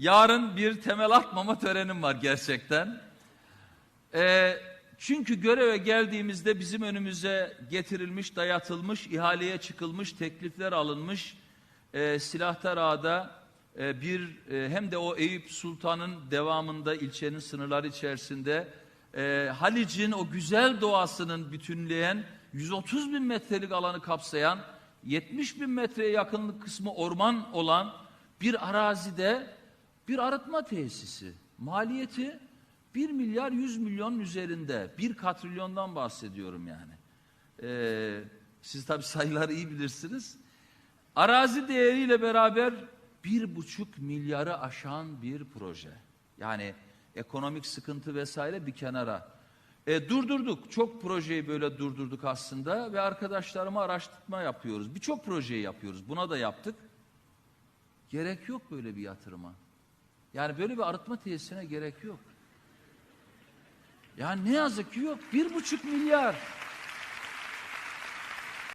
Yarın bir temel atmama törenim var gerçekten. Ee, çünkü göreve geldiğimizde bizim önümüze getirilmiş, dayatılmış, ihaleye çıkılmış, teklifler alınmış. E, Silahtar Ağa'da e, bir e, hem de o Eyüp Sultan'ın devamında ilçenin sınırları içerisinde e, Halic'in o güzel doğasının bütünleyen 130 bin metrelik alanı kapsayan 70 bin metreye yakınlık kısmı orman olan bir arazide bir arıtma tesisi. Maliyeti 1 milyar 100 milyon üzerinde. Bir katrilyondan bahsediyorum yani. Ee, siz tabi sayıları iyi bilirsiniz. Arazi değeriyle beraber bir buçuk milyarı aşan bir proje. Yani ekonomik sıkıntı vesaire bir kenara. E, durdurduk. Çok projeyi böyle durdurduk aslında ve arkadaşlarıma araştırma yapıyoruz. Birçok projeyi yapıyoruz. Buna da yaptık. Gerek yok böyle bir yatırıma. Yani böyle bir arıtma tesisine gerek yok. Yani ne yazık ki yok. Bir buçuk milyar.